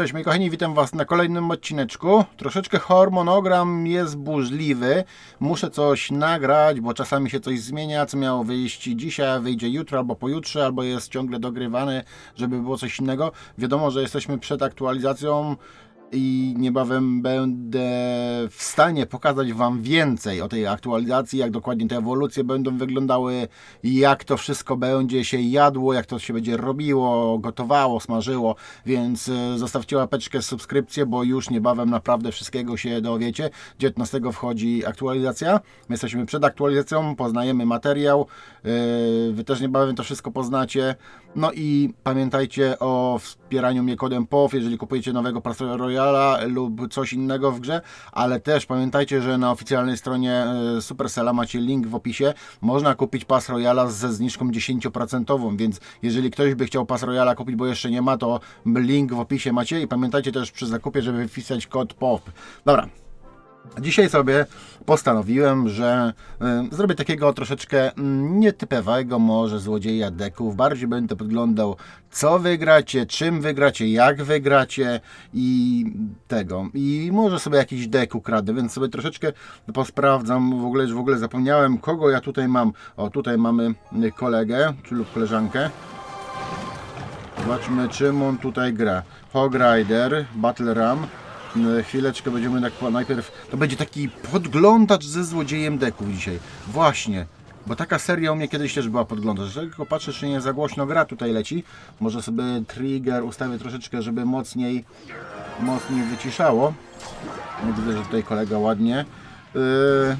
Cześć moi kochani, witam was na kolejnym odcineczku. Troszeczkę hormonogram jest burzliwy. Muszę coś nagrać, bo czasami się coś zmienia, co miało wyjść dzisiaj, wyjdzie jutro albo pojutrze, albo jest ciągle dogrywane, żeby było coś innego. Wiadomo, że jesteśmy przed aktualizacją i niebawem będę w stanie pokazać Wam więcej o tej aktualizacji, jak dokładnie te ewolucje będą wyglądały, jak to wszystko będzie się jadło, jak to się będzie robiło, gotowało, smażyło, więc e, zostawcie łapeczkę, subskrypcję, bo już niebawem naprawdę wszystkiego się dowiecie. 19 wchodzi aktualizacja, my jesteśmy przed aktualizacją, poznajemy materiał, e, Wy też niebawem to wszystko poznacie. No i pamiętajcie o wspieraniu mnie kodem POW, jeżeli kupujecie nowego Pass Royala lub coś innego w grze, ale też pamiętajcie, że na oficjalnej stronie e, Supercella macie link w opisie. Można kupić Pass Royala ze zniżką 10%, więc jeżeli ktoś by chciał Pass Royala kupić, bo jeszcze nie ma, to link w opisie macie i pamiętajcie też przy zakupie, żeby wpisać kod POW. Dobra, Dzisiaj sobie postanowiłem, że y, zrobię takiego troszeczkę nietypowego może złodzieja deków. Bardziej będę podglądał, co wygracie, czym wygracie, jak wygracie i tego. I może sobie jakiś dek ukradę, więc sobie troszeczkę posprawdzam. W ogóle, w ogóle zapomniałem, kogo ja tutaj mam. O, tutaj mamy kolegę, czy lub koleżankę. Zobaczmy, czym on tutaj gra. Hog Rider, Battle Ram. E, Chwileczkę będziemy tak najpierw. To będzie taki podglądacz ze złodziejem deków dzisiaj. Właśnie. Bo taka seria u mnie kiedyś też była podglądacz. że Tylko patrzę, czy nie za głośno gra tutaj leci. Może sobie trigger ustawię troszeczkę, żeby mocniej, mocniej wyciszało. Widzę, że tutaj kolega ładnie. Yy,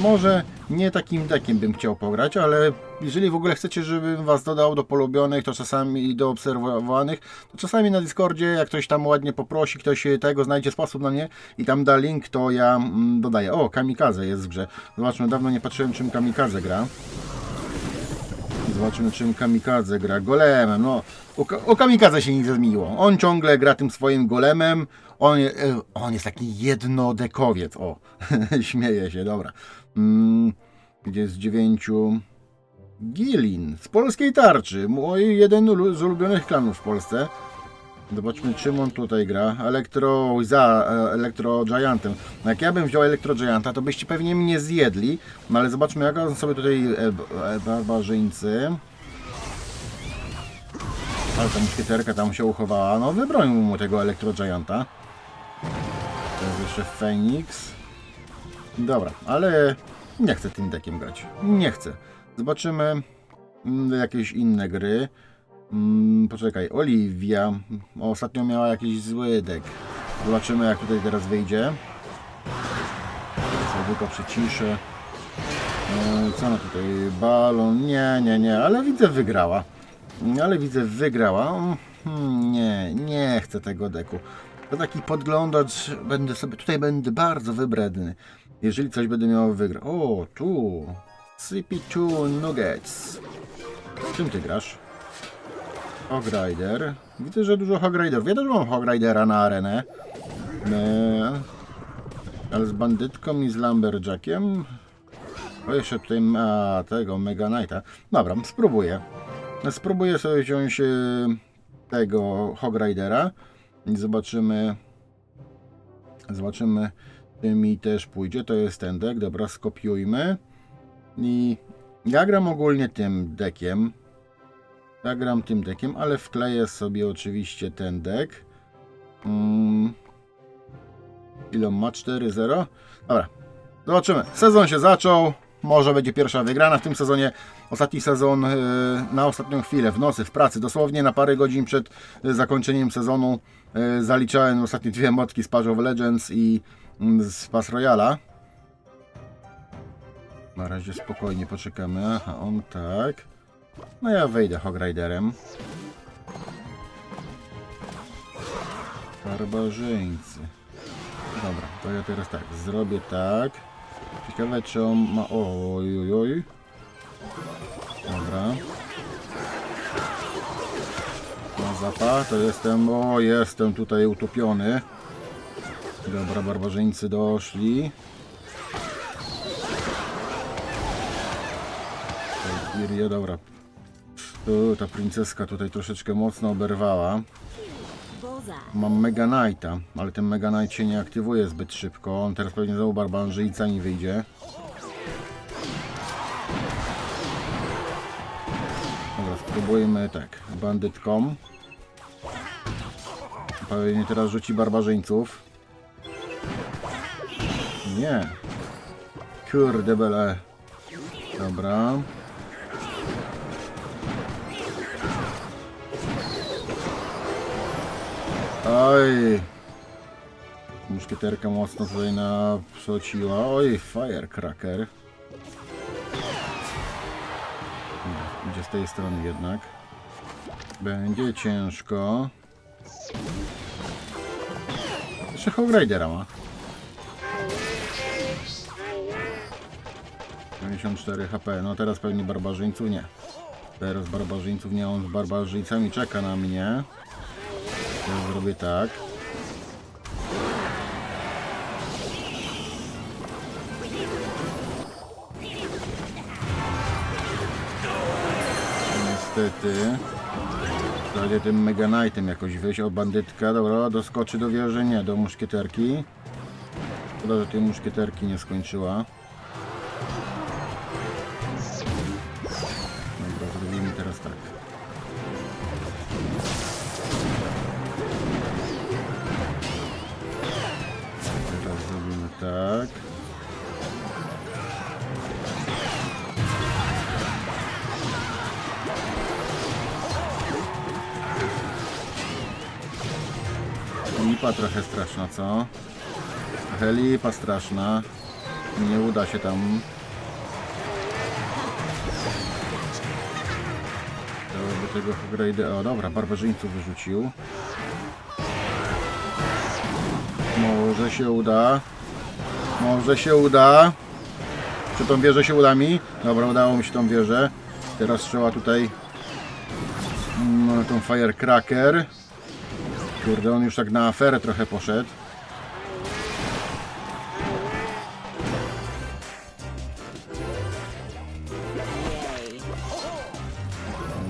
może nie takim dekiem bym chciał pograć, ale jeżeli w ogóle chcecie, żebym was dodał do polubionych, to czasami i do obserwowanych, to czasami na Discordzie, jak ktoś tam ładnie poprosi, ktoś tego znajdzie sposób na mnie i tam da link, to ja mm, dodaję. O, Kamikaze jest w grze. Zobaczmy, dawno nie patrzyłem, czym Kamikaze gra. Zobaczymy, czym Kamikaze gra. Golemem, no. O, o się nic nie zmieniło. On ciągle gra tym swoim golemem. On, e, on jest taki jednodekowiec. O, śmieje się, dobra. Mm, gdzie z dziewięciu? Gilin z polskiej tarczy. Mój jeden z ulubionych klanów w Polsce. Zobaczmy, czym on tutaj gra. Elektro, za e, Elektro Giantem. No jak ja bym wziął Elektro Gianta, to byście pewnie mnie zjedli. No ale zobaczmy, jak on sobie tutaj e, e, barbarzyńcy. Ale ta muszkieterka tam się uchowała. No wybronił mu tego Elektro Gianta. To jest jeszcze Phoenix. Dobra, ale nie chcę tym dekiem grać. Nie chcę. Zobaczymy mm, jakieś inne gry. Mm, poczekaj, Oliwia. Ostatnio miała jakiś zły dek. Zobaczymy jak tutaj teraz wyjdzie. Sobie tylko przyciszę. E, Co ona tutaj? Balon? Nie, nie, nie, ale widzę wygrała. Ale widzę wygrała. Hmm, nie, nie chcę tego deku. To taki podglądacz, będę sobie, tutaj będę bardzo wybredny. Jeżeli coś będę miał wygrać. O, tu. CP2 Nuggets. Czym ty grasz? Hog Rider. Widzę, że dużo Hog Riderów. Ja też mam Hog Ridera na arenę. Eee, ale z bandytką i z Lumberjackiem. O, jeszcze tutaj ma tego Mega Knighta. Dobra, spróbuję. Spróbuję sobie wziąć e, tego Hog Ridera i zobaczymy. Zobaczymy, czy mi też pójdzie. To jest ten deck. Dobra, skopiujmy. I ja gram ogólnie tym dekiem. Ja gram tym dekiem, ale wkleję sobie oczywiście ten deck. Mm. Ile ma? 4-0? Dobra, zobaczymy. Sezon się zaczął. Może będzie pierwsza wygrana w tym sezonie. Ostatni sezon e, na ostatnią chwilę, w nocy, w pracy, dosłownie na parę godzin przed e, zakończeniem sezonu e, zaliczałem ostatnie dwie motki z Path of Legends i mm, z Pass Royala. Na razie spokojnie poczekamy. Aha, on tak. No ja wejdę Hog Riderem. Barbarzyńcy. Dobra, to ja teraz tak, zrobię tak. Ciekawe czy on ma... Oj, oj, oj. Dobra. Na zapach to jestem... O, jestem tutaj utopiony. Dobra, barbarzyńcy doszli. Valkyria, dobra. Ta princeska tutaj troszeczkę mocno oberwała. Mam Mega Knighta, ale ten Mega Knight się nie aktywuje zbyt szybko. On teraz pewnie znowu barbarzyńcami wyjdzie. Dobra, spróbujmy tak. Bandytką. Pewnie teraz rzuci barbarzyńców. Nie. Kurde bele. Dobra. Oj. Muszkieterka mocno tutaj naprzociła. Oj, firecracker. Idzie z tej strony jednak. Będzie ciężko. Jeszcze Hog Ridera ma. 54 HP. No teraz pewnie barbarzyńców nie. Teraz barbarzyńców nie, on z barbarzyńcami czeka na mnie. Ja zrobię tak. Niestety. Będzie tym Mega Knightem jakoś wyjść od bandytka. Dobra, doskoczy do wieży, nie, do muszkieterki. Szkoda, że tej muszkieterki nie skończyła. Lipa trochę straszna, co? Trochę lipa straszna. Nie uda się tam. To by tego upgrade... O dobra, barbarzyńców wyrzucił. Może się uda. Może się uda. Czy tą wieżę się uda mi? Dobra, udało mi się tą wieżę. Teraz trzeba tutaj no, tą firecracker. Kurde, on już tak na aferę trochę poszedł.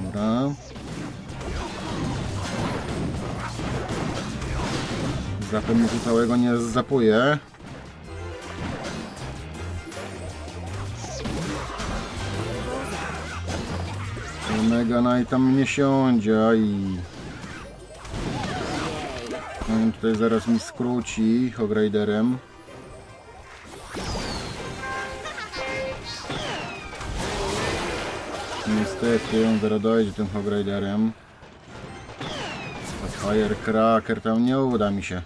Dobra. Zapewne tu całego nie zapuje. Mega Knight tam nie siądzie i tutaj zaraz mi skróci Hogriderem. Niestety on zaraz dojdzie tym Hogriderem. Firecracker tam nie uda mi się.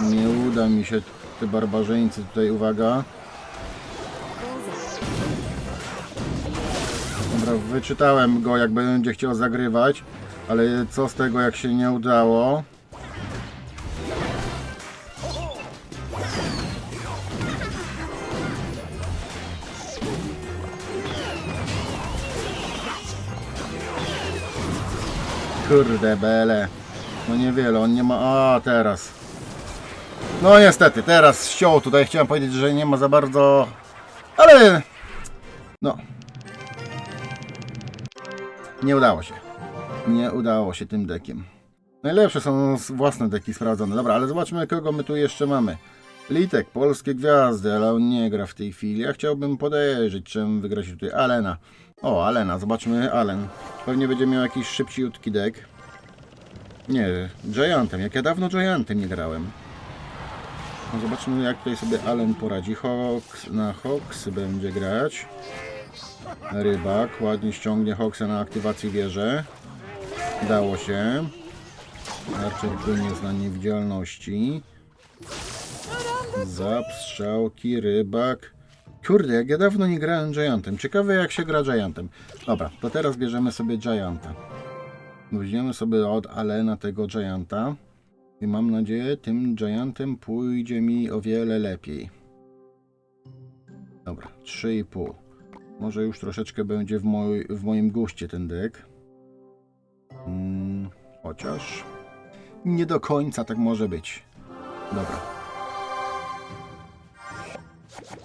Nie uda mi się. Te barbarzyńcy tutaj, uwaga. Dobra, wyczytałem go jak będzie chciał zagrywać, ale co z tego jak się nie udało. Kurde bele. No niewiele, on nie ma... A, teraz. No niestety, teraz ściął tutaj. Chciałem powiedzieć, że nie ma za bardzo... Ale... No. Nie udało się. Nie udało się tym dekiem. Najlepsze są własne deki sprawdzone. Dobra, ale zobaczmy kogo my tu jeszcze mamy. Litek, polskie gwiazdy, ale on nie gra w tej chwili. Ja chciałbym podejrzeć, czym wygra się tutaj Alena. O, Alena, zobaczmy Alen. Pewnie będzie miał jakiś szybciutki dek. Nie, Giantem. Jak ja dawno Giantem nie grałem. No zobaczmy jak tutaj sobie Allen poradzi. Hawks na Hawks będzie grać. Rybak ładnie ściągnie Hawksa na aktywację wieży. Dało się. Archer płynie z na niewidzialności. Zapstrzałki, rybak. Kurde, jak ja dawno nie grałem Giantem. Ciekawe jak się gra Giantem. Dobra, to teraz bierzemy sobie Gianta. Weźmiemy sobie od Alena tego Gianta. I mam nadzieję, tym Giantem pójdzie mi o wiele lepiej. Dobra, 3,5. Może już troszeczkę będzie w, moj, w moim guście ten dek. Mm, chociaż nie do końca tak może być. Dobra.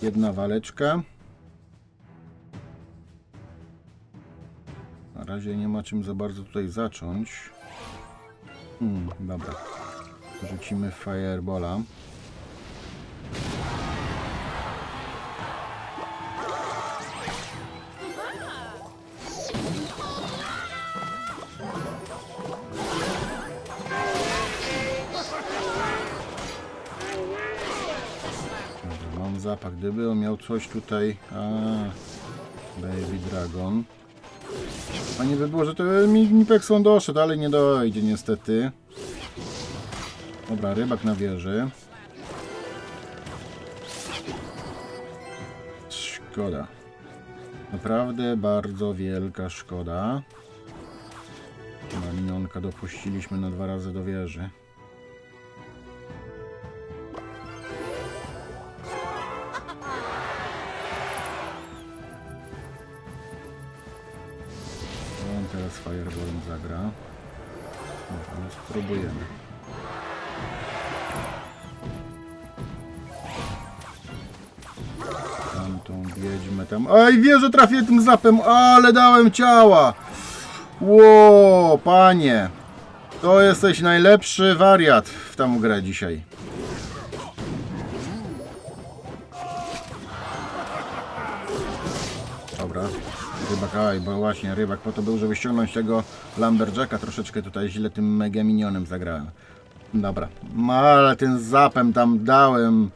Jedna waleczka. Na razie nie ma czym za bardzo tutaj zacząć. Hmm, dobra. Rzucimy Firebola. Zapach. Gdyby on miał coś tutaj... A, Baby Dragon. Fajnie by było, że to Nipexon doszedł, ale nie dojdzie niestety. Dobra, rybak na wieży. Szkoda. Naprawdę bardzo wielka szkoda. Malinonka dopuściliśmy na dwa razy do wieży. Dobra, no spróbujemy. Tamtą wiedźmę tam. Aj, wie, że trafię tym zapem, ale dałem ciała! Ło, panie! To jesteś najlepszy wariat w tą grę dzisiaj. Rybak, aj, bo właśnie rybak po to był, żeby ściągnąć tego Lumberjacka. Troszeczkę tutaj źle tym mega minionem zagrałem. Dobra. No, Ale ten zapem tam dałem.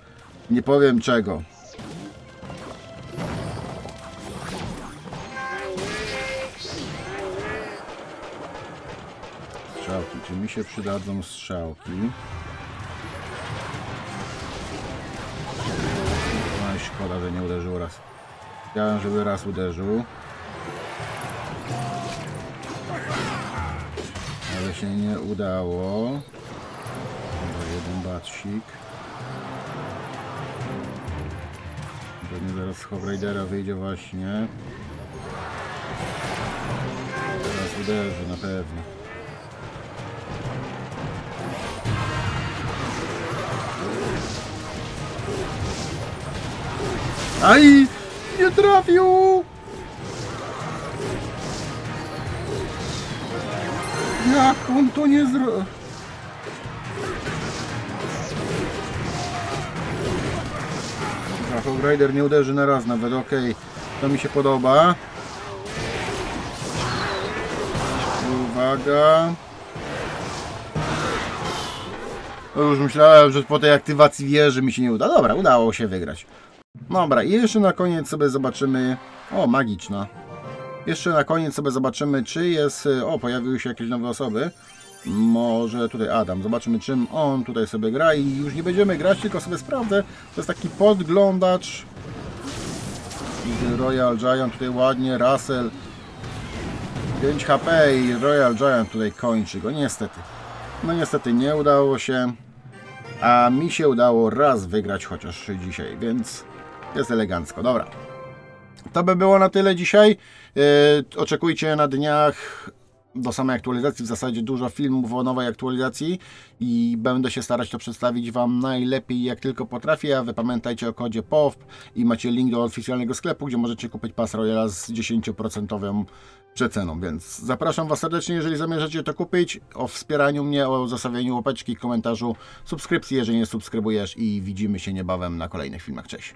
Nie powiem czego. Strzałki. Czy mi się przydadzą strzałki? No szkoda, że nie uderzył raz. Chciałem, żeby raz uderzył. Się nie udało. Dobra, jeden batsik. Pewnie zaraz z Howraidera wyjdzie właśnie. Teraz uderzy na pewno. Aj! Nie trafił! Jak on to nie zro... Rafał Rider nie uderzy na raz nawet, okej. To mi się podoba. Uwaga. O, Już myślałem, że po tej aktywacji wieży mi się nie uda. Dobra, udało się wygrać. Dobra, i jeszcze na koniec sobie zobaczymy... O, magiczna. Jeszcze na koniec sobie zobaczymy, czy jest... O, pojawiły się jakieś nowe osoby. Może tutaj Adam. Zobaczymy, czym on tutaj sobie gra i już nie będziemy grać, tylko sobie sprawdzę. To jest taki podglądacz. Royal Giant tutaj ładnie, Russell. 5 HP i Royal Giant tutaj kończy go, niestety. No niestety nie udało się. A mi się udało raz wygrać chociaż dzisiaj, więc jest elegancko. Dobra. To by było na tyle dzisiaj. Yy, oczekujcie na dniach do samej aktualizacji w zasadzie dużo filmów o nowej aktualizacji i będę się starać to przedstawić Wam najlepiej jak tylko potrafię, a Wy pamiętajcie o kodzie POWP i macie link do oficjalnego sklepu, gdzie możecie kupić pas Royala z 10% przeceną, więc zapraszam Was serdecznie, jeżeli zamierzacie to kupić, o wspieraniu mnie, o zostawieniu łapeczki, komentarzu, subskrypcji, jeżeli nie subskrybujesz i widzimy się niebawem na kolejnych filmach. Cześć!